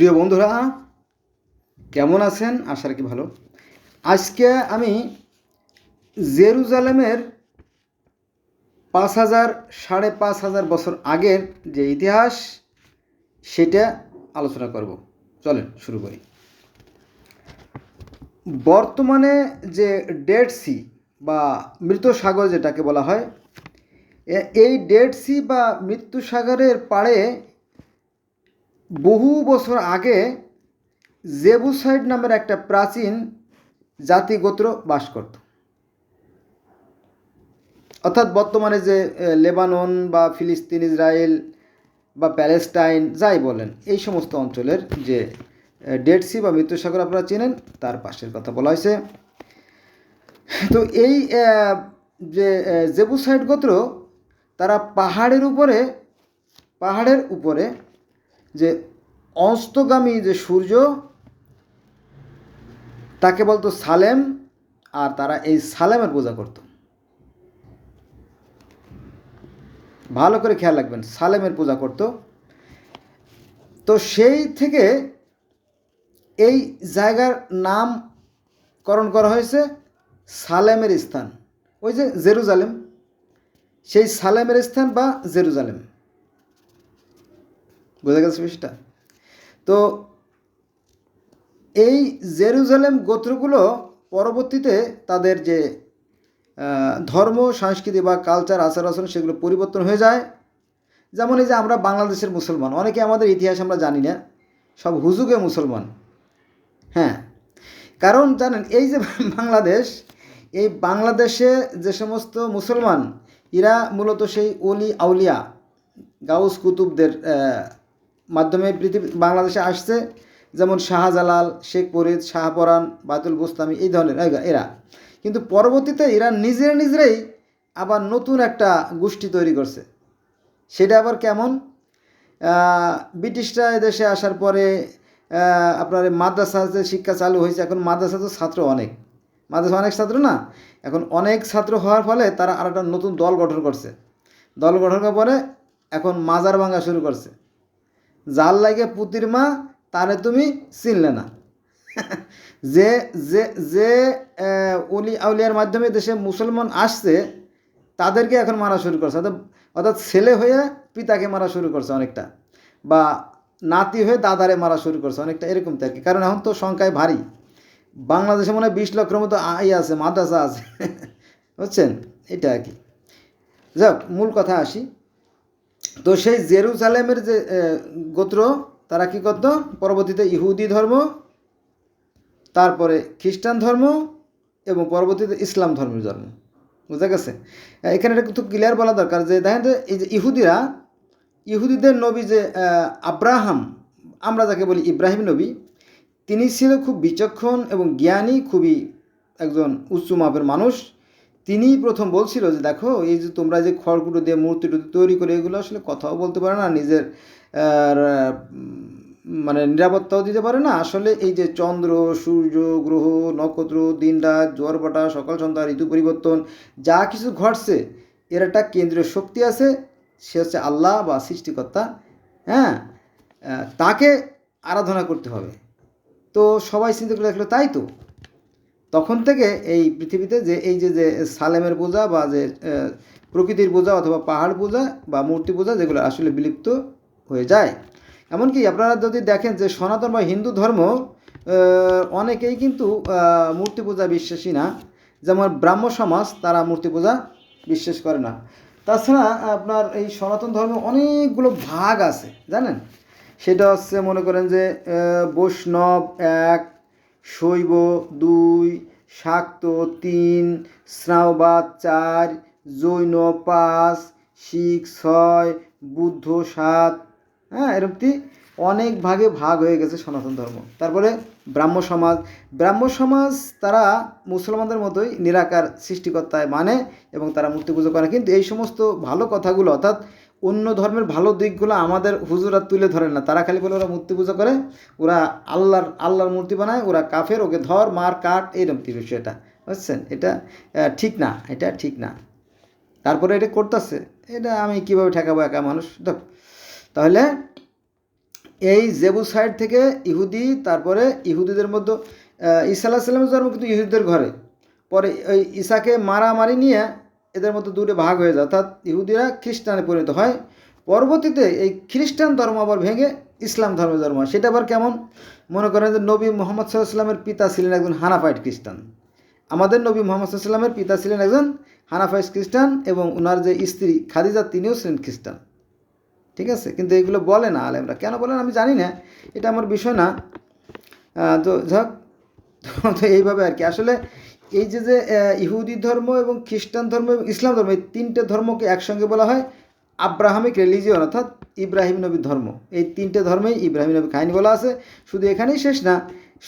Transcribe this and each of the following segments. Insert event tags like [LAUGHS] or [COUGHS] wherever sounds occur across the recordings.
প্রিয় বন্ধুরা, কেমন আছেন? আশা রাখি ভালো। আজকে আমি জেরুজালেমের পাঁচ হাজার, সাড়ে পাঁচ হাজার বছর আগের যে ইতিহাস, সেটা আলোচনা করব। চলেন, শুরু করি। বর্তমানে যে ডেড সি বা মৃত সাগর যেটাকে বলা হয় এই ডেড সি বা মৃত্যু সাগরের পাড়ে বহু বছর আগে জেবুসাইড নামের একটা প্রাচীন জাতিগোত্র বাস করত। অর্থাৎ বর্তমানে যে লেবানন বা ফিলিস্তিন, ইসরায়েল বা প্যালেস্টাইন যাই বলেন, এই সমস্ত অঞ্চলের যে ডেড সি বা মৃত্যুসাগর আপনারা চেনেন, তার পাশের কথা বলা হয়েছে। তো এই যে জেবুসাইড গোত্র তারা পাহাড়ের উপরে পাহাড়ের উপরে যে অস্তগামী যে সূর্য, তাকে বলতো সালেম, আর তারা এই সালেমের পূজা করত। ভালো করে খেয়াল রাখবেন, সালেমের পূজা করত। তো সেই থেকে এই জায়গার নামকরণ করা হয়েছে সালেমের স্থান। ওই যে জেরুজালেম, সেই সালেমের স্থান বা জেরুজালেম। বোঝা গেছে বিষয়টা তো এই জেরুজালেম গোত্রগুলো পরবর্তীতে তাদের যে ধর্ম, সংস্কৃতি বা কালচার আচার, আচরণ সেগুলো পরিবর্তন হয়ে যায়। যেমন এই যে আমরা বাংলাদেশের মুসলমান, অনেকে আমাদের ইতিহাস আমরা জানি না, সব হুজুগে মুসলমান। হ্যাঁ কারণ জানেন, এই যে বাংলাদেশ, এই বাংলাদেশে যে সমস্ত মুসলমান, এরা মূলত সেই অলি আউলিয়া, গাউস কুতুবদের মাধ্যমে পৃথিবী, বাংলাদেশে আসছে, যেমন শাহজালাল, শেখ ফরিদ শাহপরান বাতুল বুস্তামি এই ধরনের এরা- কিন্তু পরবর্তীতে এরা নিজেরা নিজেরাই আবার নতুন একটা গোষ্ঠী তৈরি করছে। সেটা আবার কেমন? ব্রিটিশরা দেশে আসার পরে আপনার মাদ্রাসা যে শিক্ষা চালু হয়েছে। এখন মাদ্রাসা তো ছাত্র অনেক। মাদ্রাসা অনেক ছাত্র না? এখন অনেক ছাত্র হওয়ার ফলে তারা আর একটা নতুন দল গঠন করছে। দল গঠন করার পরে এখন মাজার ভাঙা শুরু করছে। জাল লাগে পুতির মা, তারে তুমি চিনলে না। যে যে যে অলি আউলিয়ার মাধ্যমে দেশে মুসলমান আসছে, তাদেরকে এখন মারা শুরু করছে। অর্থাৎ অর্থাৎ ছেলে হয়ে পিতাকে মারা শুরু করছে অনেকটা, বা নাতি হয়ে দাদারে মারা শুরু করছে অনেকটা, এরকম তো আর কি। কারণ এখন তো সংখ্যায় ভারী। বাংলাদেশে মনে হয় বিশ লক্ষের মতো আই আছে, মাদ্রাসা আছে। [LAUGHS] বুঝছেন? এটা আর কি। যাক মূল কথা আসি। তো সেই জেরুজালেমের যে গোত্র, তারা কি করত? পরবর্তীতে ইহুদি ধর্ম, তারপরে খ্রিস্টান ধর্ম এবং পরবর্তীতে ইসলাম ধর্মের ধর্ম বুঝা গেছে? এখানে এটা কিন্তু ক্লিয়ার বলা দরকার যে, দেখেন যে এই যে ইহুদিরা, ইহুদিদের নবী যে আব্রাহাম, আমরা যাকে বলি ইব্রাহিম নবী, তিনি ছিল খুব বিচক্ষণ এবং জ্ঞানী, খুবই একজন উচ্চ মাপের মানুষ। তিনিই প্রথম বলছিল যে, দেখো, এই যে তোমরা যে খড়গুলো দিয়ে মূর্তি তৈরি করে, এগুলো আসলে কথাও বলতে পারে না, নিজের মানে নিরাপত্তাও দিতে পারে না। আসলে এই যে চন্দ্র, সূর্য, গ্রহ, নক্ষত্র, দিন, রাত, জোয়ার বাটা সকাল, সন্ধ্যা, ঋতু পরিবর্তন, যা কিছু ঘটছে, এর একটা কেন্দ্রীয় শক্তি আছে, সে হচ্ছে আল্লাহ বা সৃষ্টিকর্তা হ্যাঁ? তাকে আরাধনা করতে হবে। তো সবাই চিন্তা করে দেখল, তাই তো? তখন থেকে এই পৃথিবীতে যে এই যে যে সালেমের পূজা বা যে প্রকৃতির পূজা অথবা পাহাড় পূজা বা মূর্তি পূজা যেগুলো আসলে বিলুপ্ত হয়ে যায়। এমনকি আপনারা যদি দেখেন যে সনাতন বা হিন্দু ধর্ম অনেকেই কিন্তু মূর্তি পূজা বিশ্বাসী না। যেমন ব্রাহ্ম সমাজ, তারা মূর্তি পূজা বিশ্বাস করে না। তাছাড়া আপনার এই সনাতন ধর্মে অনেকগুলো ভাগ আছে, জানেন? সেটা হচ্ছে মনে করেন যে বৈষ্ণব এক শৈব দুই, শাক্ত তিন শ্রাওবাদ চার, জৈন পাঁচ, শিখ ছয়, বুদ্ধ সাত। হ্যাঁ এরকম অনেক ভাগে ভাগ হয়ে গেছে সনাতন ধর্ম। তারপরে ব্রাহ্ম সমাজ। ব্রাহ্ম সমাজ তারা মুসলমানদের মতোই নিরাকার সৃষ্টিকর্তায় মানে এবং তারা মূর্তি পুজো করে। কিন্তু এই সমস্ত ভালো কথাগুলো অর্থাৎ অন্য ধর্মের ভালো দিকগুলো আমাদের হুজুরা তুলে ধরেন না। তারা খালি বলে ওরা মূর্তি পুজো করে ওরা আল্লাহর আল্লাহর মূর্তি বানায় ওরা কাফের ওকে ধর মার কাট এইরকম বিষয়টা। বুঝছেন? এটা ঠিক না এটা ঠিক না। তারপরে এটা করতেছে। এটা আমি কীভাবে ঠেকাবো একা মানুষ? দেখ তাহলে এই জেবুসাইড থেকে ইহুদি তারপরে ইহুদিদের মধ্যে আহ, ঈসা আলাহ সাল্লামের জন্ম কিন্তু ইহুদিদের ঘরে। পরে ওই ঈসাকে মারামারি নিয়ে এদের মধ্যে দুটো ভাগ হয়ে যায়। অর্থাৎ ইহুদিরা খ্রিস্টানে পরিণত হয়। পরবর্তীতে এই খ্রিস্টান ধর্ম আবার ভেঙে ইসলাম ধর্ম ধর্ম হয়। সেটা আবার কেমন? মনে করেন যে নবী মোহাম্মদ সাল্লামের পিতা ছিলেন একজন হানাফাইট খ্রিস্টান। আমাদের নবী মোহাম্মদ সাল্লামের পিতা ছিলেন একজন হানাফাইট খ্রিস্টান এবং ওনার যে স্ত্রী খাদিজা, তিনিও ছিলেন খ্রিস্টান। ঠিক আছে? কিন্তু এগুলো বলে না আলেমরা। কেন বলেন আমি জানি না। এটা আমার বিষয় না। তো যাক। তো এইভাবে আর কি। আসলে এই যে যে ইহুদি ধর্ম এবং খ্রিস্টান ধর্ম এবং ইসলাম ধর্ম, এই তিনটে ধর্মকে একসঙ্গে বলা হয় আব্রাহামিক রিলিজিয়ন অর্থাৎ ইব্রাহিম নবীর ধর্ম। এই তিনটে ধর্মেই ইব্রাহিম নবীর কাহিনী বলা আছে। শুধু এখানেই শেষ না,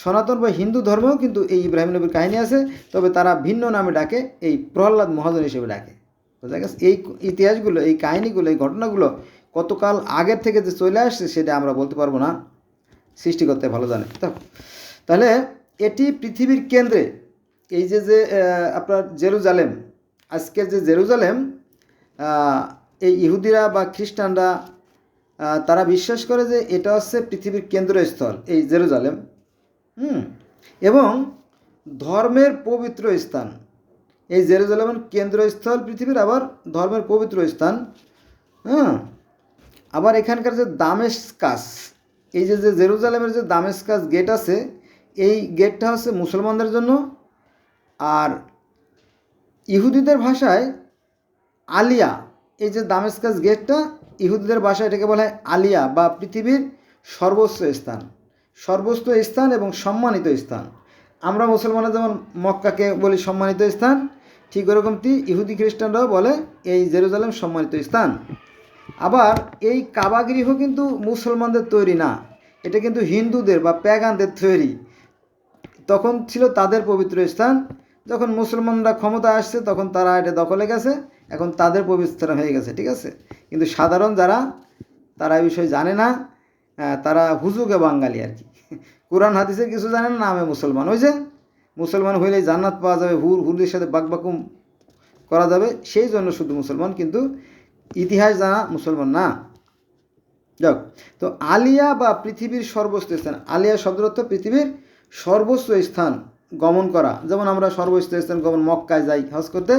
সনাতন বা হিন্দু ধর্মেও কিন্তু এই ইব্রাহিম নবীর কাহিনী আছে, তবে তারা ভিন্ন নামে ডাকে, এই প্রহ্লাদ মহাজন হিসেবে ডাকে। বোঝা গেছে? এই ইতিহাসগুলো, এই কাহিনীগুলো, এই ঘটনাগুলো কতকাল আগের থেকে যে চলে আসছে সেটা আমরা বলতে পারব না। সৃষ্টিকর্তা ভালো জানে তাহলে এটি পৃথিবীর কেন্দ্রে এই যে যে আপনার জেরুজালেম, আজকের যে জেরুজালেম এই ইহুদিরা বা খ্রিস্টানরা তারা বিশ্বাস করে যে এটা হচ্ছে পৃথিবীর কেন্দ্রস্থল, এই জেরুজালেম, হুম, এবং ধর্মের পবিত্র স্থান, এই জেরুজালেমের কেন্দ্রস্থল পৃথিবীর আবার ধর্মের পবিত্র স্থান হ্যাঁ আবার এখানকার যে দামেস্কাস, এই যে যে জেরুজালেমের যে দামেস্কাস গেট আছে, এই গেটটা হচ্ছে মুসলমানদের জন্য আর ইহুদিদের ভাষায় আলিয়া, এই যে দামেস্কাস গেটটা, ইহুদিদের ভাষায় এটাকে বলা হয় আলিয়া বা পৃথিবীর সর্বোচ্চ স্থান সর্বোচ্চ স্থান এবং সম্মানিত স্থান। আমরা মুসলমানরা যেমন মক্কাকে বলি সম্মানিত স্থান, ঠিক ওরকমটি ইহুদি খ্রিস্টানরাও বলে এই জেরুজালেম সম্মানিত স্থান। আবার এই কাবাগৃহ কিন্তু মুসলমানদের তৈরি না, এটা কিন্তু হিন্দুদের বা প্যাগানদের তৈরি। তখন ছিল তাদের পবিত্র স্থান যখন মুসলমানরা ক্ষমতা আসছে, তখন তারা এটা দখলে গেছে, এখন তাদের পবিত্র হয়ে গেছে, ঠিক আছে? কিন্তু সাধারণ যারা, তারা এই বিষয়ে জানে না তারা হুজুগে বাঙালি আর কি। [LAUGHS] কোরআন, হাদিসের কিছু জানে না, নামে মুসলমান। ওই যে মুসলমান হইলে জান্নাত পাওয়া যাবে, হুর, হুরদের সাথে বাকবাকুম করা যাবে, সেই জন্য শুধু মুসলমান, কিন্তু ইতিহাস জানা মুসলমান না। যাক, তো আলিয়া বা পৃথিবীর সর্বোচ্চ স্থান, আলিয়া অর্থ পৃথিবীর সর্বোচ্চ স্থান। গমন করা। যেমন আমরা সর্বোচ্চ স্থান গমন মক্কায় যাই, হজ করতে,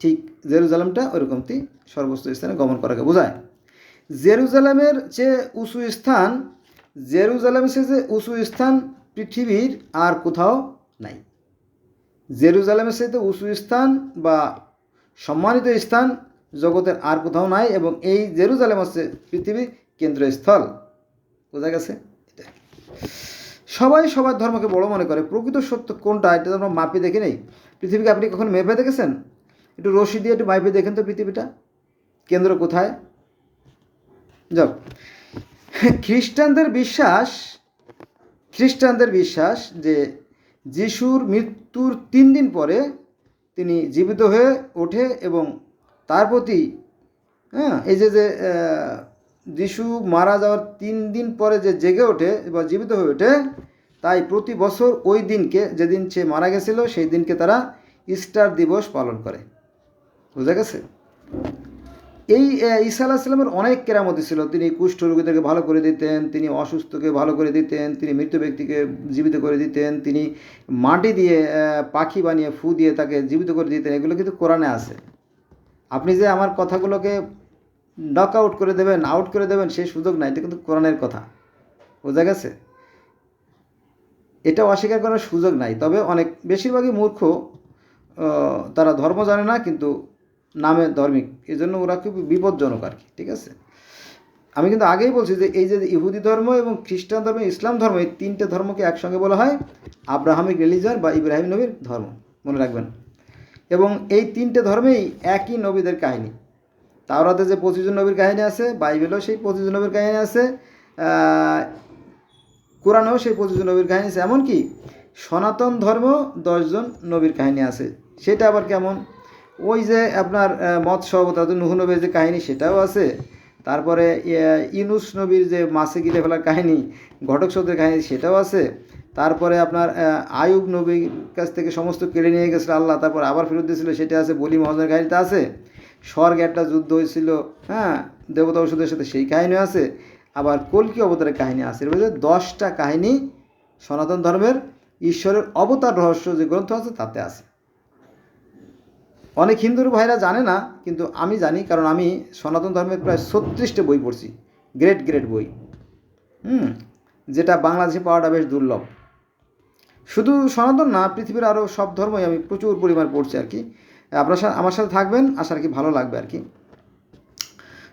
ঠিক জেরুজালেমটা ওরকমটি সর্বোচ্চ স্থানে গমন করাকে বোঝায়। জেরুজালেমের যে উঁচু স্থান জেরুজালেমের সে যে উঁচু স্থান পৃথিবীর আর কোথাও নাই। জেরুজালেমের সাথে উঁচু স্থান বা সম্মানিত স্থান জগতের আর কোথাও নাই এবং এই জেরুজালেম হচ্ছে পৃথিবীর কেন্দ্রস্থল। বোঝা গেছে? এটা। সবাই সবার ধর্মকে বড় মনে করে। প্রকৃত সত্য কোনটা এটা আমরা মাপে দেখে নেই। পৃথিবীকে আপনি কখন মেপে দেখেছেন? একটু রশি দিয়ে একটু মাপে দেখেন তো পৃথিবীটা। কেন্দ্র কোথায়? যাও। খ্রিস্টানদের বিশ্বাস খ্রিস্টানদের বিশ্বাস যে যিশুর মৃত্যুর তিন দিন পরে তিনি জীবিত হয়ে ওঠে এবং তার প্রতি হ্যাঁ এই যে যে যিশু মারা যাওয়ার তিন দিন পরে যে জেগে ওঠে বা জীবিত হয়ে ওঠে, তাই প্রতি বছর ওই দিনকে যেদিন সে মারা গেছিল, সেই দিনকে তারা ইস্টার দিবস পালন করে। বুঝা গেছে? এই ঈসা আলাহ সাল্লামের অনেক কেরামতি ছিল। তিনি কুষ্ঠ রোগীদেরকে ভালো করে দিতেন, তিনি অসুস্থকে ভালো করে দিতেন, তিনি মৃত ব্যক্তিকে জীবিত করে দিতেন, তিনি মাটি দিয়ে পাখি বানিয়ে ফু দিয়ে তাকে জীবিত করে দিতেন। এগুলো কিন্তু কোরআনে আছে। আপনি যে আমার কথাগুলোকে নক আউট করে দেবেন আউট করে দেবেন, সেই সুযোগ নাই। এটা কিন্তু কোরআনের কথা। বোঝা গেছে? এটা অস্বীকার করার সুযোগ নাই। তবে অনেক, বেশিরভাগই মূর্খ তারা ধর্ম জানে না, কিন্তু নামে ধর্মিক। এই জন্য ওরা খুব বিপজ্জনক আর কি, ঠিক আছে? আমি কিন্তু আগেই বলছি যে, এই যে ইহুদি ধর্ম এবং খ্রিস্টান ধর্ম, ইসলাম ধর্ম, এই তিনটে ধর্মকে একসঙ্গে বলা হয় আব্রাহামিক রিলিজন বা ইব্রাহিম নবীর ধর্ম। মনে রাখবেন। এবং এই তিনটে ধর্মেই একই নবীদের কাহিনী। তাওরাতে যে পঁচিশ নবীর কাহিনী আছে, বাইবেলেও সেই পঁচিশ নবীর কাহিনী আছে কোরআনেও সেই পঁচিশ নবীর কাহিনী আছে। এমনকি সনাতন ধর্ম দশজন নবীর কাহিনী আছে। সেটা আবার কেমন? ওই যে আপনার মৎস্য অবতার নুহ নবীর যে কাহিনী সেটাও আছে। তারপরে ইনুস নবীর যে মাছে গিলে ফেলার কাহিনী, ঘটক সৌদের কাহিনী সেটাও আছে। তারপরে আপনার আয়ুব নবীর কাছ থেকে সমস্ত কেড়ে নিয়ে গেছিল আল্লাহ, তারপর আবার ফেরত দিয়েছিল, সেটা আছে, বলি মহাজনের কাহিনীটা আছে। স্বর্গে একটা যুদ্ধ হয়েছিল হ্যাঁ দেবতা ওষুধের সাথে সেই কাহিনী আছে, আবার কলকি অবতারের কাহিনী আছে। এর মধ্যে দশটা কাহিনী সনাতন ধর্মের, ঈশ্বরের অবতার রহস্য যে গ্রন্থ আছে তাতে আছে। অনেক হিন্দুর ভাইরা জানে না, কিন্তু আমি জানি, কারণ আমি সনাতন ধর্মের প্রায় ছত্রিশটা বই পড়ছি, গ্রেট গ্রেট বই। হুম, যেটা বাংলাদেশে পাওয়াটা বেশ দুর্লভ। শুধু সনাতন না, পৃথিবীর আরও সব ধর্মই আমি প্রচুর পরিমাণ পড়ছি আর কি। আপনার আমার সাথে থাকবেন, আশা কি ভালো লাগবে আর কি।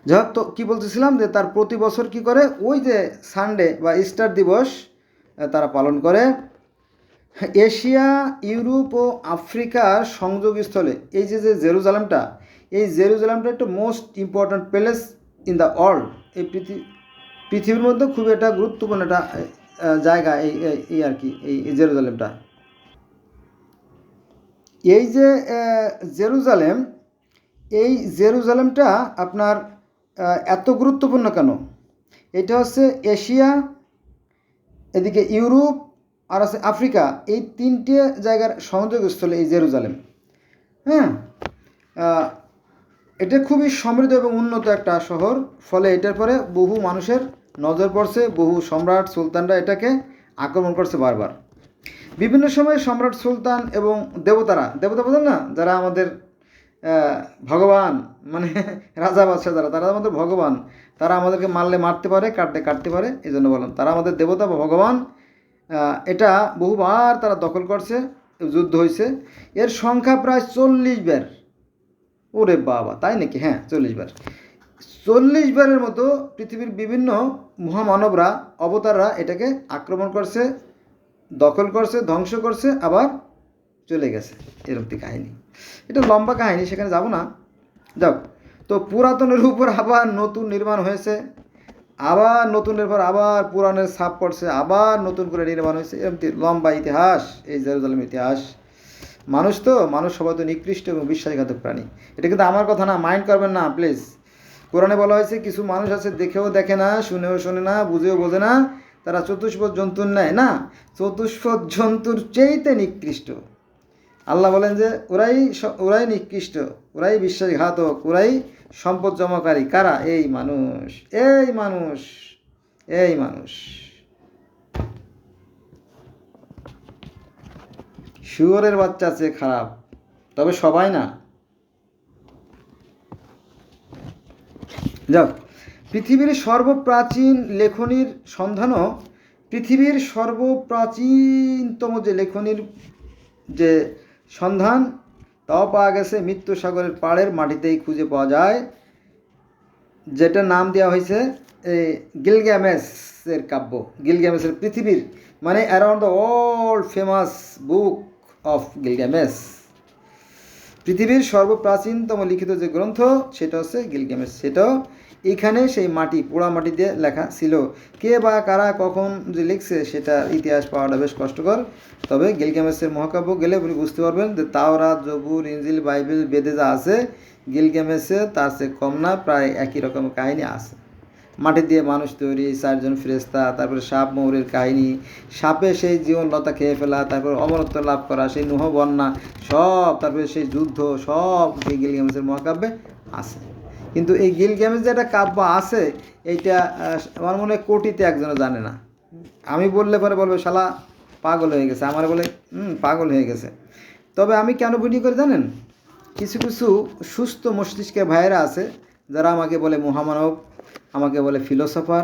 যাই হোক, তো কী বলতেছিলাম যে তার প্রতি বছর কি করে? ওই যে সানডে বা ইস্টার দিবস তারা পালন করে। এশিয়া, ইউরোপ ও আফ্রিকার সংযোগস্থলে, এই যে যে জেরুজালেমটা, এই জেরুজালেমটা একটা most important place in the world এই পৃথিবী পৃথিবীর মধ্যে খুব একটা গুরুত্বপূর্ণ একটা জায়গা এই আর কি এই জেরুজালেমটা। এই যে জেরুজালেম, এই জেরুজালেমটা আপনার এত গুরুত্বপূর্ণ কেন? এটা হচ্ছে এশিয়া, এদিকে ইউরোপ, আর আছে আফ্রিকা। এই তিনটে জায়গার সংযোগস্থলে এই জেরুজালেম। হ্যাঁ? এটা খুবই সমৃদ্ধ এবং উন্নত একটা শহর। ফলে এটার পরে বহু মানুষের নজর পড়ছে, বহু সম্রাট সুলতানরা এটাকে আক্রমণ করছে বারবার। বিভিন্ন সময়ে সম্রাট সুলতান এবং দেবতারা, দেবতা বলেন না? যারা আমাদের ভগবান মানে [LAUGHS] রাজা বাদশাহ যারা, তারা আমাদের ভগবান। তারা আমাদেরকে মারলে মারতে পারে কাটতে কাটতে পারে এই জন্য বললাম তারা আমাদের দেবতা বা ভগবান। এটা বহুবার তারা দখল করছে, যুদ্ধ হয়েছে এর সংখ্যা প্রায় চল্লিশ বার। ওরে বাবা, তাই নাকি? হ্যাঁ চল্লিশ বার। চল্লিশ বারের মতো পৃথিবীর বিভিন্ন মহামানবরা, অবতাররা এটাকে আক্রমণ করছে। দখল করছে, ধ্বংস করছে, আবার চলে গেছে। এরকম কাহিনী। এটা লম্বা কাহিনী, সেখানে যাব না। যাও তো পুরাতনের উপর আবার নতুন নির্মাণ হয়েছে, আবার নতুনের পর আবার পুরাণের ছাপ পড়ছে, আবার নতুন করে নির্মাণ হয়েছে। এরকম লম্বা ইতিহাস, এই জেরুজালেম ইতিহাস। মানুষ তো, মানুষ সবাই তো নিকৃষ্ট এবং বিশ্বাসঘাতক প্রাণী। এটা কিন্তু আমার কথা না, মাইন্ড করবেন না, প্লিজ। কোরআনে বলা হয়েছে, কিছু মানুষ আছে, দেখেও দেখে না, শুনেও শোনে না, বুঝেও বোঝে না তারা চতুষ্পদ জন্তুর নেয় না? চতুষ্পদ জন্তুর চেয়েতে নিকৃষ্ট। আল্লাহ বলেন যে, ওরাই ওরাই নিকৃষ্ট, ওরাই বিশ্বাসঘাতক, ওরাই সম্পদ জমাকারী। কারা? এই মানুষ এই মানুষ এই মানুষ। শুয়োরের বাচ্চা আছে খারাপ, তবে সবাই না? যাক পৃথিবীর সর্বপ্রাচীন লেখনীর সন্ধানও পৃথিবীর সর্বপ্রাচীনতম যে লেখনীর যে সন্ধান, তাও পাওয়া গেছে মৃত্যু সাগরের পাড়ের মাটিতেই খুঁজে পাওয়া যায়। যেটা নাম দেওয়া হয়েছে এই গিলগ্যামেসের কাব্য। গিলগ্যামেসের পৃথিবীর মানে around the world famous book of Gilgamesh পৃথিবীর সর্বপ্রাচীনতম লিখিত যে গ্রন্থ, সেটা হচ্ছে গিলগ্যামেস সেটাও এখানে সেই মাটি, পোড়া মাটি দিয়ে লেখা ছিল। কে বা কারা কখন যে লিখছে সেটা ইতিহাস পাওয়াটা বেশ কষ্টকর। তবে গিলগ্যামেসের মহাকাব্য গেলে আপনি বুঝতে পারবেন যে তাওরাত, জবুর ইঞ্জিল বাইবেল বেদে যা আছে গিলগ্যামেসে তার চেয়ে কম না, প্রায় একই রকম কাহিনী আছে। মাটি দিয়ে মানুষ তৈরি, চারজন ফেরেস্তা তারপরে সাপ মৌরের কাহিনী, সাপে সেই জীবনলতা খেয়ে ফেলা, তারপর অমরত্ব লাভ করা, সেই নুহ বন্যা, সব তারপরে সেই যুদ্ধ, সব সেই গিলগ্যামেসের মহাকাব্যে আছে। কিন্তু এই গিলগ্যামেস যে একটা কাব্য আছে, এইটা আমার মনে হয় কোটিতে একজনও জানে না। আমি বললে পরে বলবে, শালা, পাগল হয়ে গেছে। আমার বলে, হুম, পাগল হয়ে গেছে। তবে আমি কেন ভিডিও করে জানেন? কিছু কিছু সুস্থ মস্তিষ্কের ভাইয়েরা আছে, যারা আমাকে বলে মহামানব, আমাকে বলে ফিলোসফার।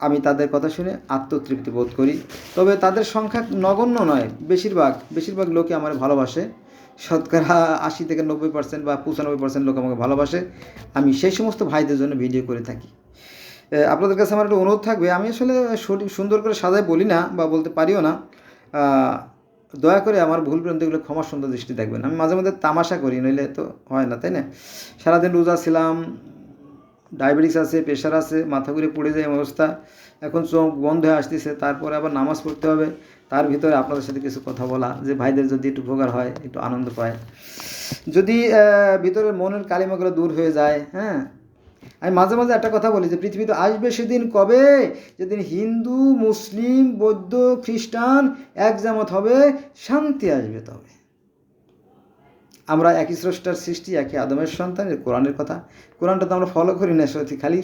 আমি তাদের কথা শুনে আত্মতৃপ্তি বোধ করি। তবে তাদের সংখ্যা নগণ্য নয়, বেশিরভাগ বেশিরভাগ লোকে আমার ভালোবাসে। শতকরা আশি থেকে নব্বই পার্সেন্ট বা পঁচানব্বই পার্সেন্ট লোক আমাকে ভালোবাসে। আমি সেই সমস্ত ভাইদের জন্য ভিডিও করে থাকি। আপনাদের কাছে আমার একটা অনুরোধ থাকবে। আমি আসলে সুন্দর করে সাজায় বলি না বা বলতে পারিও না। দয়া করে আমার ভুল ভ্রান্তিগুলো ক্ষমা সুন্দর দৃষ্টি দেখবেন। আমি মাঝে মধ্যে তামাশা করি, নইলে তো হয় না, তাই না? সারাদিন রোজা ছিলাম ডায়াবেটিস আছে, প্রেশার আছে, মাথা ঘুরে পড়ে যায় অবস্থা। এখন চোখ বন্ধ হয়ে আসতেছে, তারপরে আবার নামাজ পড়তে হবে। তার ভিতরে আপনাদের সাথে কিছু কথা বলা, যে ভাইদের যদি একটু উপকার হয়, একটু আনন্দ পায়। যদি ভিতরের মনের কালিমাগুলো দূর হয়ে যায় হ্যাঁ? আমি মাঝে মাঝে একটা কথা বলি যে, পৃথিবীতে আসবে সেদিন কবে? যেদিন হিন্দু, মুসলিম, বৌদ্ধ, খ্রিস্টান একজামত হবে, শান্তি আসবে তবে। আমরা একই স্রষ্টার সৃষ্টি, একই আদমের সন্তান কোরআনের কথা। কোরআনটা তো আমরা ফলো করি না সত্যি খালি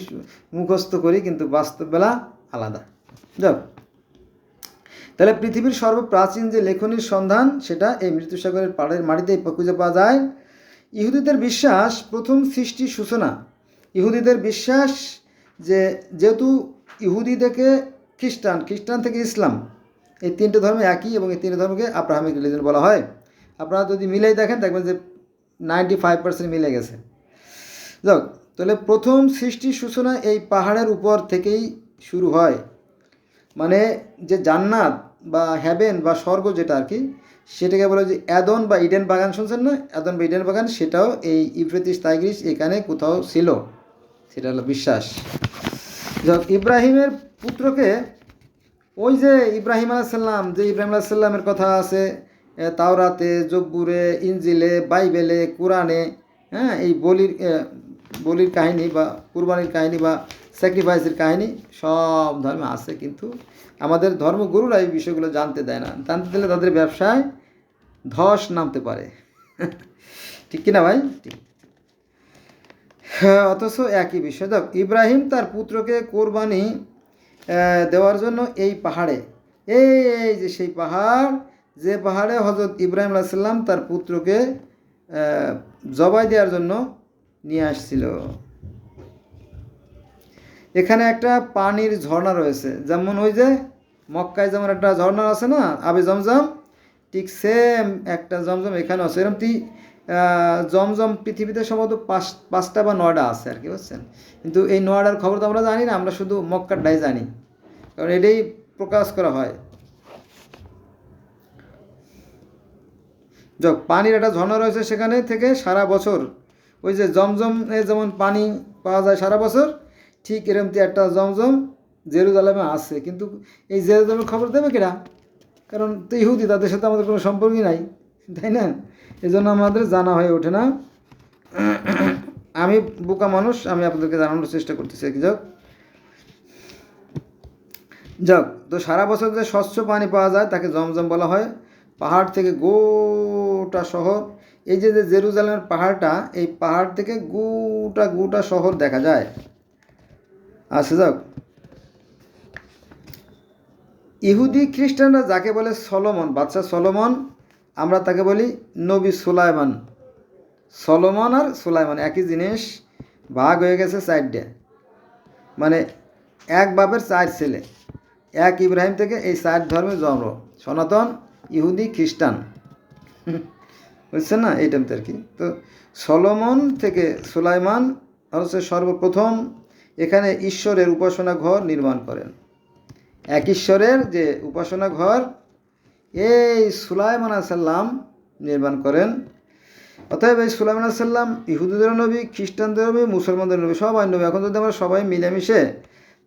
মুখস্থ করি, কিন্তু বাস্তব বেলা আলাদা। যাক তাহলে পৃথিবীর সর্বপ্রাচীন যে লেখনীর সন্ধান, সেটা এই মৃত্যুসাগরের পাড়ের মাটিতেই খুঁজে পাওয়া যায়। ইহুদিদের বিশ্বাস, প্রথম সৃষ্টির সূচনা। ইহুদিদের বিশ্বাস যে, যেহেতু ইহুদি থেকে খ্রিস্টান খ্রিস্টান থেকে ইসলাম, এই তিনটে ধর্ম একই এবং এই তিনটে ধর্মকে আব্রাহামিক রিলিজন বলা হয়। আপনারা যদি মিলেই দেখেন, দেখবেন যে নাইনটি ফাইভ পার্সেন্ট মিলে গেছে। যাক, তাহলে প্রথম সৃষ্টির সূচনা এই পাহাড়ের উপর থেকেই শুরু হয়। মানে যে জান্নাত বা হ্যাভেন বা স্বর্গ যেটা আর কি, সেটাকে বলে যে অ্যাদন বা ইডেন বাগান শুনছেন না? অ্যাদন বা ইডেন বাগান, সেটাও এই ইফ্রেতিস টাইগ্রিস এখানে কোথাও ছিল। সেটা হলো বিশ্বাস। যাক, ইব্রাহিমের পুত্রকে ওই যে ইব্রাহিম আলাইসাল্লাম যে ইব্রাহিম আলাইসাল্লামের কথা আছে তাওরাতে জব্বুরে ইঞ্জিলে বাইবেলে কোরআনে হ্যাঁ এই বলির বলির কাহিনী বা কুরবানির কাহিনী বা স্যাক্রিফাইসের কাহিনী সব ধর্মে আছে কিন্তু আমাদের ধর্মগুরুরা এই বিষয়গুলো জানতে দেয় না। জানতে দিলে তাদের ব্যবসায় ধস নামতে পারে। [LAUGHS] ঠিক কিনা ভাই? হ্যাঁ, অথচ একই বিষয়। দেখ ইব্রাহিম তার পুত্রকে কোরবানি দেওয়ার জন্য এই পাহাড়ে এই যে সেই পাহাড় যে পাহাড়ে হজরত ইব্রাহিম আলাইসাল্লাম তার পুত্রকে জবাই দেওয়ার জন্য নিয়ে আসছিল। এখানে একটা পানির ঝর্ণা রয়েছে। যেমন ওই যে মক্কায় যেমন একটা ঝর্ণা আছে না, আবে জমজম, ঠিক সেম একটা জমজম এখানে আছে। এরকম তি জমজম পৃথিবীতে সম্ভবত পাঁচ, পাঁচটা বা নয়টা আছে আর কি, বুঝছেন? কিন্তু এই নয়টার খবর তো আমরা জানি না, আমরা শুধু মক্কারটাই জানি। কারণ এটাই প্রকাশ করা হয়। যাক, পানির একটা ঝর্ণা রয়েছে সেখানে থেকে সারা বছর। ওই যে জমজম যেমন পানি পাওয়া যায় সারা বছর, ঠিক এরকম একটা জমজম জেরুজালেমে আছে। কিন্তু এই জেরুজালেমের খবর দেবে কিনা? কারণ তো ইহুদি, তাদের সাথে আমাদের কোনো সম্পর্কই নাই, তাই না? এই জন্য আমাদের জানা হয়ে ওঠে না। [COUGHS] আমি বোকা মানুষ, আমি আপনাদেরকে জানানোর চেষ্টা করতেছি যাক। যাক, তো সারা বছর যে স্বচ্ছ পানি পাওয়া যায়, তাকে জমজম বলা হয়। পাহাড় থেকে গোটা শহর। এই যে যে জেরুজালেমের পাহাড়টা, এই পাহাড় থেকে গোটা গোটা শহর দেখা যায়। আচ্ছা যাক। ইহুদি খ্রিস্টানরা যাকে বলে সলোমন বাচ্চা সলোমন, আমরা তাকে বলি নবী সুলাইমান। সলোমন আর সুলাইমান, একই জিনিস, ভাগ হয়ে গেছে চারটে। মানে এক বাপের চার ছেলে। এক ইব্রাহিম থেকে এই চার ধর্মের জন্ম। সনাতন, ইহুদি, খ্রিস্টান। [LAUGHS] বুঝছেন না এইটাতে আর কি? তো সলোমন থেকে সুলাইমান হচ্ছে সর্বপ্রথম এখানে ঈশ্বরের উপাসনা ঘর নির্মাণ করেন। এক ঈশ্বরের যে উপাসনা ঘর, এই সুলাইমান সাল্লাম নির্মাণ করেন। অতএব এই সুলাইমান সাল্লাম ইহুদিদের নবী, খ্রিস্টানদের নবী, মুসলমানদের নবী, সবাই নবী। এখন যদি আমরা সবাই মিলেমিশে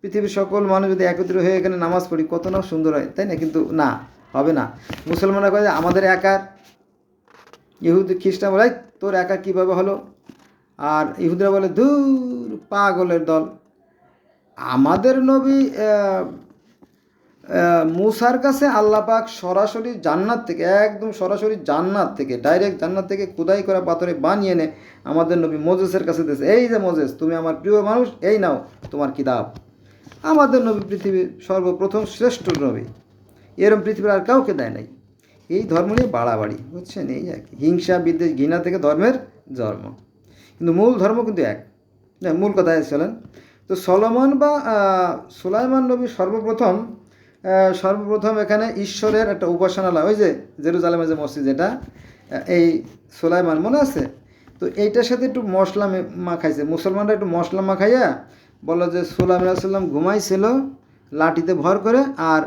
পৃথিবীর সকল মানুষ যদি একত্রিত হয়ে এখানে নামাজ পড়ি, কত না সুন্দর হয়, তাই না? কিন্তু না, হবে না। মুসলমানরা কয়ে আমাদের একার ইহুদি খ্রিস্টান বলে তোর একা কীভাবে হলো? আর ইহুদিরা বলে দূর পাগলের দল। আমাদের নবী মুসার কাছে আল্লাহ পাক সরাসরি জান্নাত থেকে, একদম সরাসরি জান্নাত থেকে, ডাইরেক্ট জান্নাত থেকে খুদাই করা পাথরে বানিয়ে এনে আমাদের নবী মোজেসের কাছে দিয়েছে, এই যে মোজেস, তুমি আমার প্রিয় মানুষ, এই নাও তোমার কিতাব। আমাদের নবী পৃথিবীর সর্বপ্রথম শ্রেষ্ঠ নবী। এরম পৃথিবীর আর কাউকে দেয় নাই। এই ধর্ম নিয়ে বাড়াবাড়ি বুঝছেন? এই আর কি। হিংসা বিদ্বেষ ঘৃণা থেকে ধর্মের জন্ম। কিন্তু মূল ধর্ম কিন্তু এক। না, মূল কথায় চলেন তো সলমন বা সুলাইমান নবী সর্বপ্রথম সর্বপ্রথম এখানে ঈশ্বরের একটা উপাসনালয় ওই যে জেরুজালেমের যে মসজিদ যেটা এই সুলাইমান মনে আছে? তো এইটার সাথে একটু মশলা মাখাইছে। মুসলমানরা একটু মশলা মাখাইয়া বলল যে সুলাইমান সাল্লাম ঘুমাইছিল লাঠিতে ভর করে আর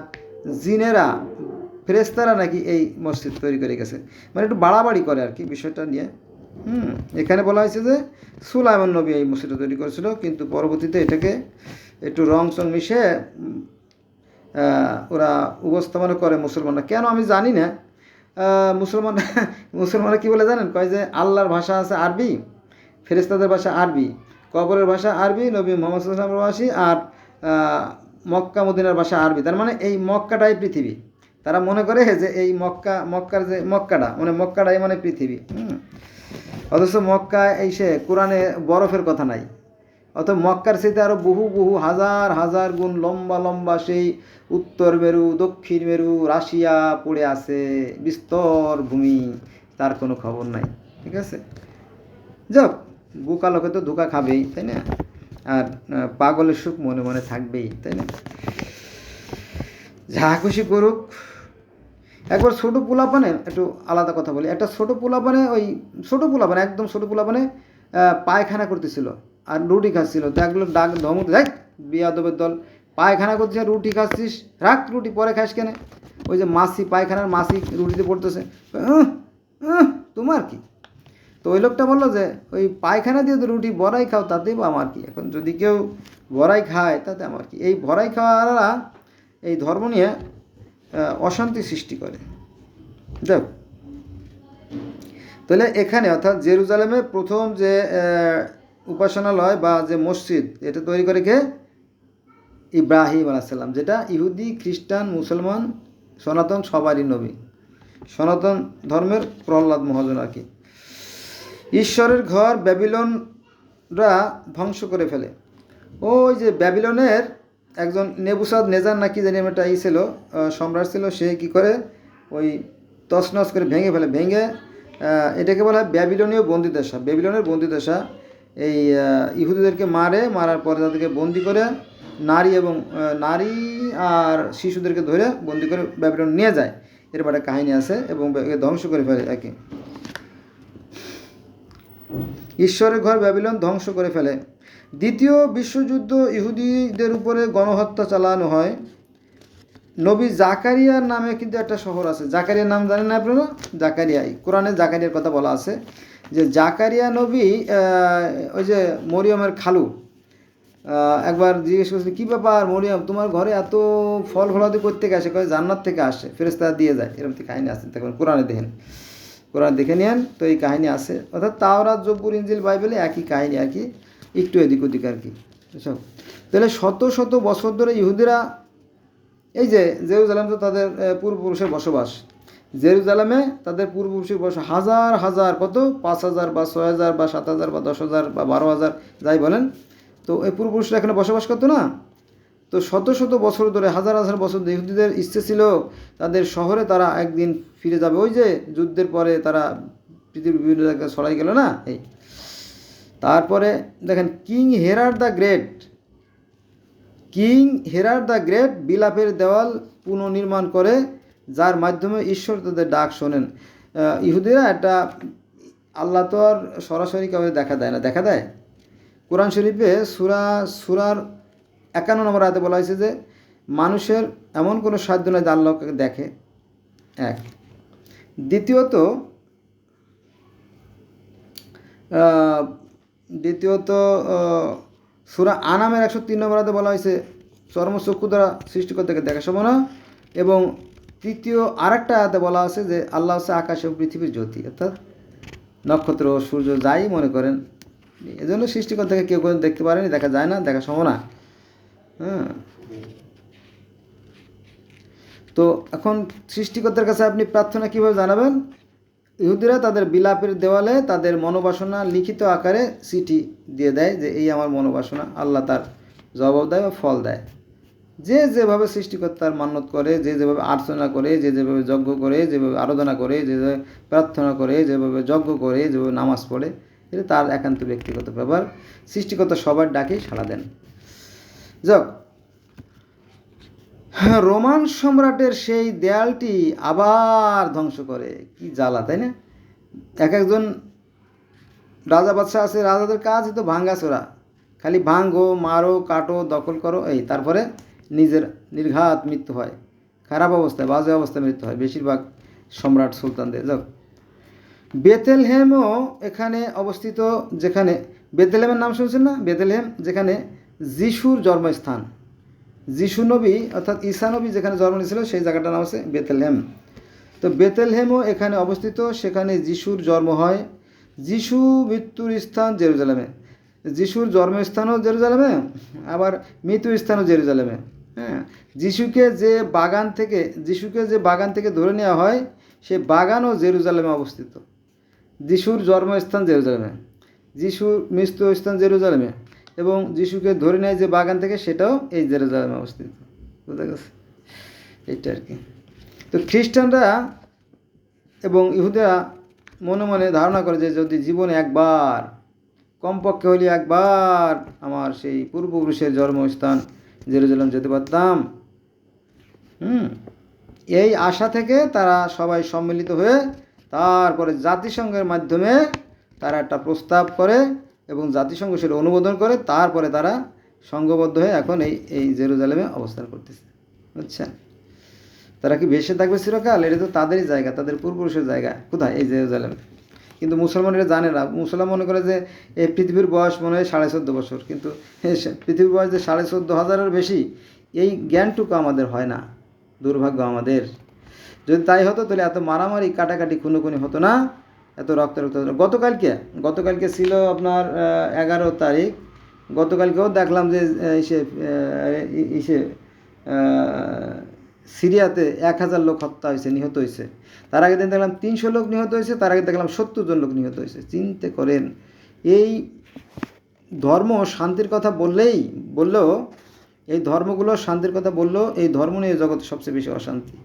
জিনেরা ফেরেস্তারা নাকি এই মসজিদ তৈরি করে গেছে। মানে একটু বাড়াবাড়ি করে আর কি বিষয়টা নিয়ে। হুম, এখানে বলা হয়েছে যে সুলাইমান নবী এই মসজিদটা তৈরি করেছিল, কিন্তু পরবর্তীতে এটাকে একটু রং চং মিশে ওরা উপস্থাপনা করে মুসলমানরা। কেন আমি জানি না। মুসলমান, মুসলমানরা কী বলে জানেন? কয় যে আল্লাহর ভাষা আছে আরবি ফেরেস্তাদের ভাষা আরবি, কবরের ভাষা আরবি, নবী মোহাম্মদ ভাষী আর মক্কা, মদিনার ভাষা আরবি। তার মানে এই মক্কাটাই পৃথিবী। তারা মনে করে যে এই মক্কা, মক্কার যে মক্কাটা মানে মক্কাটাই মানে পৃথিবী অথচ মক্কায় এসে কোরআনে বরফের কথা নাই। অত মক্কার সাথে আরও বহু বহু হাজার হাজার গুণ লম্বা লম্বা সেই উত্তর মেরু, দক্ষিণ মেরু, রাশিয়া পড়ে আছে, বিস্তর ভূমি, তার কোনো খবর নাই, ঠিক আছে? যাক, বোকা লোকে তো ধোকা খাবেই, তাই না? আর পাগলের সুখ মনে মনে থাকবেই, তাই না? যা খুশি করুক একবার ছোটো পোলাপানে একটু আলাদা কথা বলি। একটা ছোটো পোলাপানে ওই ছোটো পোলাপানে একদম ছোটো পোলাপানে পায়খানা করতেছিল আর রুটি খাচ্ছিল। তো একগুলো ডাক ধমক দেখ বিয়াদবের দল পায়খানা করছিস রুটি খাচ্ছিস রাখ রুটি পরে খাস কেন। ওই যে মাসি পায়খানার মাসি রুটিতে পড়তেছে। "উহ, উহ, তোমার কি? তো ওই লোকটা বলল যে ওই পায়খানা দিয়ে তো রুটি বড়াই খাও তাতেই বা আমার কি? এখন যদি কেউ বড়াই খায় তাতে আমার কি? এই বড়াই খাওয়ারা এই ধর্ম নিয়ে অশান্তি সৃষ্টি করে। যাক তাহলে এখানে অর্থাৎ জেরুজালেমে প্রথম যে উপাসনালয় বা যে মসজিদ, এটা তৈরি করে কে? ইব্রাহিম আলাইসাল্লাম যেটা ইহুদি, খ্রিস্টান, মুসলমান, সনাতন সবারই নবী। সনাতন ধর্মের প্রহ্লাদ মহাজন আর কি। ঈশ্বরের ঘর ব্যাবিলনরা ধ্বংস করে ফেলে। ওই যে ব্যাবিলনের একজন নেবুসাদ নেজার নাকি জানি একটা ই ছিল সম্রাট ছিল, সে কি করে ওই তছনছ করে ভেঙে ফেলে, ভেঙে এটাকে বলা হয় ব্যাবিলনীয় বন্দিদশা ব্যাবিলনের বন্দিদশা এই ইহুদিদেরকে মারে, মারার পরে তাদেরকে বন্দি করে নারী এবং নারী আর শিশুদেরকে ধরে বন্দি করে ব্যাবিলন নিয়ে যায়। এরপর একটা কাহিনী আছে এবং ধ্বংস করে ফেলে একে। ঈশ্বরের ঘর ব্যাবিলন ধ্বংস করে ফেলে। দ্বিতীয় বিশ্বযুদ্ধ ইহুদিদের উপরে গণহত্যা চালানো হয়। নবী জাকারিয়ার নামে কিন্তু একটা শহর আছে। জাকারিয়ার নাম জানেন না আপনারা? জাকারিয়াই। কোরআনে জাকারিয়ার কথা বলা আছে যে জাকারিয়া নবী ওই যে মরিয়মের খালু। একবার জিজ্ঞেস করছিল কী ব্যাপার মরিয়ম, তোমার ঘরে এত ফল ফলাদি করতে আসে? কয়ে, জান্নাত থেকে আসে ফেরেস্তা দিয়ে যায়। এরকম কাহিনী তখন কোরআনে দেখেন। কোরআন দেখে নেন তো এই কাহিনী আছে। অর্থাৎ তাওরাত জব্বুর ইঞ্জিল বাইবেলে একই কাহিনী আর কি একটু এদিক ওদিক আর কি। সব তাহলে শত শত বছর ধরে ইহুদিরা, এই যে জেরুজালেম তো তাদের পূর্বপুরুষের বসবাস। জেরুজালামে তাদের পূর্বপুরুষের বসবাস হাজার হাজার, কত? পাঁচ হাজার বা ছয় হাজার বা সাত হাজার বা দশ হাজার বা বারো হাজার, যাই বলেন। তো এই পূর্বপুরুষরা এখানে বসবাস করতো না? তো শত শত বছর ধরে, হাজার হাজার বছর ধরে ইহুদিদের ইচ্ছে ছিল তাদের শহরে তারা একদিন ফিরে যাবে। ওই যে যুদ্ধের পরে তারা পৃথিবীর বিভিন্ন জায়গায় ছড়াই গেল না? এই। তারপরে দেখেন, king Herod the great, king Herod the great বিলাপের দেওয়াল পুনর্নির্মাণ করে, যার মাধ্যমে ঈশ্বর তাদের ডাক শোনেন। ইহুদিরা একটা আল্লাহ তো আর সরাসরি কাউকে দেখা দেয় না। দেখা দেয়? কোরআন শরীফে সুরা, সুরার একান্ন নম্বর আয়াতে বলা হয়েছে যে, মানুষের এমন কোনো সাধ্য নয় যে আল্লাহকে দেখে। এক। দ্বিতীয়ত দ্বিতীয়ত সুরা আনামের একশো তিন নম্বর আয়াতে বলা হয়েছে, চর্মচক্ষু দ্বারা সৃষ্টিকর্তাকে দেখা সম্ভব না। এবং তৃতীয় আরেকটা আয়াতে বলা আছে যে, আল্লাহ হচ্ছে আকাশ এবং পৃথিবীর জ্যোতি, অর্থাৎ নক্ষত্র, সূর্য, যাই মনে করেন, এজন্য সৃষ্টিকর্তাকে কেউ কোনো দেখতে পারেনি, দেখা যায় না, দেখা সম্ভব না। হ্যাঁ। তো এখন সৃষ্টিকর্তার কাছে আপনি প্রার্থনা কীভাবে জানাবেন? ইহুদিরা তাদের বিলাপের দেওয়ালে তাদের মনোবাসনা লিখিত আকারে চিঠি দিয়ে দেয় যে এই আমার মনোবাসনা, আল্লাহ তার জবাব দেয় বা ফল দেয়। যে যেভাবে সৃষ্টিকর্তার মান্যত করে, যে যেভাবে আর্চনা করে, যে যেভাবে যজ্ঞ করে যেভাবে আরাধনা করে, যে প্রার্থনা করে যেভাবে যজ্ঞ করে যেভাবে নামাজ পড়ে, এটা তার একান্ত ব্যক্তিগত ব্যাপার। সৃষ্টিকর্তা সবার ডাকেই সাড়া দেন। যাক রোমান সম্রাটের সেই দেয়ালটি আবার ধ্বংস করে। কি জ্বালা, তাই না? এক একজন রাজা বাদশাহ আছে, রাজাদের কাজ তো ভাঙ্গা চোরা খালি ভাঙ্গো, মারো, কাটো, দখল করো, এই, তারপরে নিজের নির্ঘাত মৃত্যু হয়। খারাপ অবস্থায়, বাজে অবস্থায় মৃত্যু হয় বেশিরভাগ সম্রাট সুলতানদের। যাক বেতেলহেমও এখানে অবস্থিত যেখানে বেতেলহেমের নাম শুনছেন না? বেতেলহেম যেখানে যিশুর জন্মস্থান। যিশু নবী, অর্থাৎ ঈসা নবী যেখানে জন্ম নিয়েছিল, সেই জায়গাটার নাম হচ্ছে বেতেলহেম। তো বেতেলহেমও এখানে অবস্থিত, সেখানে যিশুর জন্ম হয়। যিশু মৃত্যুর স্থান জেরুজালেমে। যিশুর জন্মস্থানও জেরুজালেমে, আবার মৃত্যু স্থানও জেরুজালেমে। হ্যাঁ যিশুকে যে বাগান থেকে, যিশুকে যে বাগান থেকে ধরে নেওয়া হয়, সে বাগানও জেরুজালেমে অবস্থিত। যিশুর জন্মস্থান জেরুজালেমে। যিশুর মৃত্যু স্থান জেরুজালেমে। এবং যিশুকে ধরে নেয় যে বাগান থেকে, সেটাও এই জেরুজালেমে অবস্থিত। বুঝা গেছে এইটা আর কি। তো খ্রিস্টানরা এবং ইহুদিরা মনে মনে ধারণা করে যে যদি জীবনে একবার, কমপক্ষে হলে একবার আমার সেই পূর্বপুরুষের জন্মস্থান জেরুজালেম যেতে পারতাম। হুম? এই আশা থেকে তারা সবাই সম্মিলিত হয়ে তারপরে জাতিসংঘের মাধ্যমে তারা একটা প্রস্তাব করে এবং জাতিসংঘ সেটা অনুমোদন করে, তারপরে তারা সংঘবদ্ধ হয়ে এখন এই এই জেরুজালেমে অবস্থান করতেছে। বুঝছেন? তারা কি ভেসে থাকবে চিরকাল? এটা তো তাদেরই জায়গা, তাদের পূর্বপুরুষের জায়গা। কোথায়? এই জেরুজালেম। কিন্তু মুসলমানেরা জানে না। মুসলমান মনে করে যে এই পৃথিবীর বয়স মনে হয় সাড়ে চোদ্দ বছর। কিন্তু পৃথিবীর বয়স যে সাড়ে চোদ্দ হাজারের বেশি, এই জ্ঞানটুকু আমাদের হয় না। দুর্ভাগ্য আমাদের। যদি তাই হতো, তাহলে এত মারামারি, কাটাকাটি, খুনোখুনি হতো না। এত রক্ত রক্ত। গতকালকে গতকালকে ছিল আপনার এগারো তারিখ। গতকালকেও দেখলাম যে ইসে ইসে সিরিয়াতে এক হাজার লোক হত্যা হয়েছে, নিহত হয়েছে। তার আগে দিন দেখলাম তিনশো লোক নিহত হয়েছে, তার আগে দেখলাম সত্তর জন লোক নিহত হয়েছে। চিন্তে করেন, এই ধর্ম শান্তির কথা বললেই, বললেও, এই ধর্মগুলো শান্তির কথা বললেও, এই ধর্ম নিয়ে জগতে সবচেয়ে বেশি অশান্তি।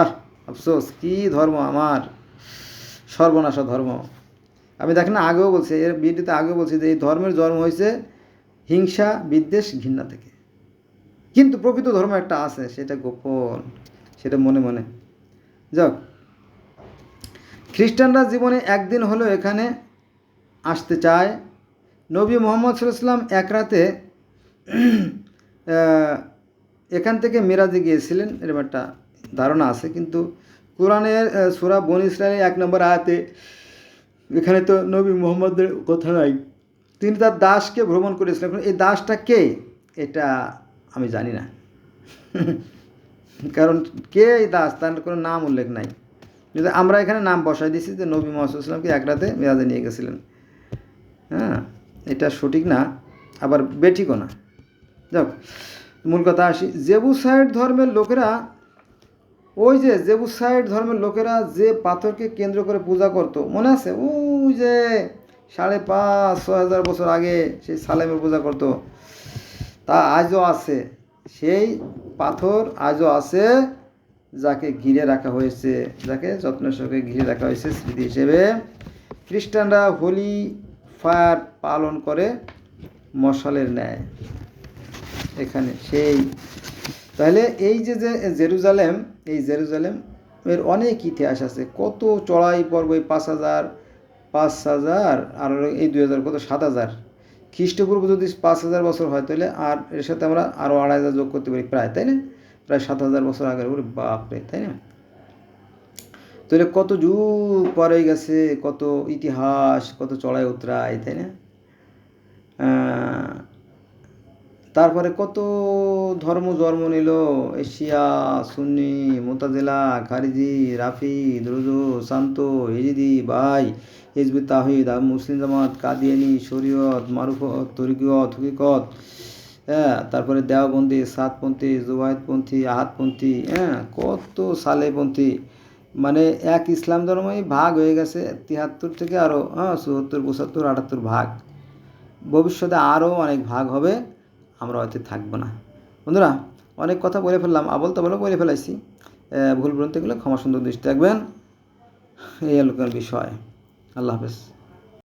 আহ, আফসোস, কী ধর্ম আমার? সর্বনাশা ধর্ম। আমি দেখেন আগেও বলছি, এর ভিডিওতে আগেও বলছি যে এই ধর্মের জন্ম হয়েছে হিংসা, বিদ্বেষ, ঘৃণা থেকে। কিন্তু প্রকৃত ধর্ম একটা আছে, সেটা গোপন, সেটা মনে মনে। যাক, খ্রিস্টানরা জীবনে একদিন হলেও এখানে আসতে চায়। নবী মোহাম্মদ সাল্লাম এক রাতে এখান থেকে মিরাজে গিয়েছিলেন। এরকম একটা ধারণা আছে, কিন্তু কোরআনের সূরা বন ইসরায়েলের এক নম্বর আয়াতে এখানে তো নবী মোহাম্মদের কথা নাই। তিনি তার দাসকে ভ্রমণ করেছিলেন। এই দাসটা কে? এটা আমি জানি না। [LAUGHS] কারণ কে এই দাস? তার কোনো নাম উল্লেখ নাই। যদি আমরা এখানে নাম বসাই দিয়েছি যে নবী মোহাম্মদ ইসলামকে এক রাতে মেয়াদে নিয়ে গেছিলেন। হ্যাঁ এটা সঠিক না, আবার বেঠিকও না। যাক, মূল কথা আসি। জেবুসাইড ধর্মের লোকেরা ওই যে জেবুসাইড ধর্মের লোকেরা যে পাথরকে কেন্দ্র করে পূজা করতো, মনে আছে? ওই যে সাড়ে পাঁচ, ছয় হাজার বছর আগে সেই সালেমের পূজা করতো। তা আজও আছে। সেই পাথর আজও আছে যাকে ঘিরে রাখা হয়েছে, যাকে যত্নের সঙ্গে ঘিরে রাখা হয়েছে স্মৃতি হিসেবে। খ্রিস্টানরা হোলি, ফায়ার পালন করে মশালের ন্যায়। এখানে সেই তাহলে এই যে যে জেরুজালেম, এই জেরুজালেম এর অনেক ইতিহাস আছে। কত চড়াই পর্ব, এই পাঁচ হাজার পাঁচ হাজার, আর এই দুই হাজার কত? সাত হাজার। খ্রিস্টপূর্ব যদি পাঁচ হাজার বছর হয়, তাহলে আর এর সাথে আমরা আরও আড়াই হাজার যোগ করতে পারি, প্রায়, তাই না? প্রায় সাত হাজার বছর আগের, ওরে বাপরে, তাই না? তাহলে কত যুগ পরে গেছে, কত ইতিহাস, কত চড়াই উতরাই তাই না? তারপরে কত ধর্ম জন্ম নিল? এশিয়া, সুন্নি, মোতাজেলা, খারিজি, রাফি, দ্রুজ, শান্ত হিজিদি বাই হিজবি, তাহিদ মুসলিম জামাত কাদিয়ানি শরীয়ত, মারুফত তরিকত হকিকত হ্যাঁ তারপরে দেওবন্দি, সাতপন্থী জুবায়দপন্থী আহাতপন্থী হ্যাঁ কত সালেপন্থী। মানে এক ইসলাম ধর্মই ভাগ হয়ে গেছে তিয়াত্তর থেকে আরও হ্যাঁ চুয়াত্তর, পঁচাত্তর, আটাত্তর ভাগ। ভবিষ্যতে আরও অনেক ভাগ হবে। আমরা হয়তো থাকব না। বন্ধুরা, অনেক কথা বলে ফেললাম, আবল তাবলও বলে ফেলাইছি। ভুল ভ্রান্তিগুলো ক্ষমা সুন্দর দৃষ্টি রাখবেন। এই আলোকের বিষয়। আল্লাহ হাফেজ।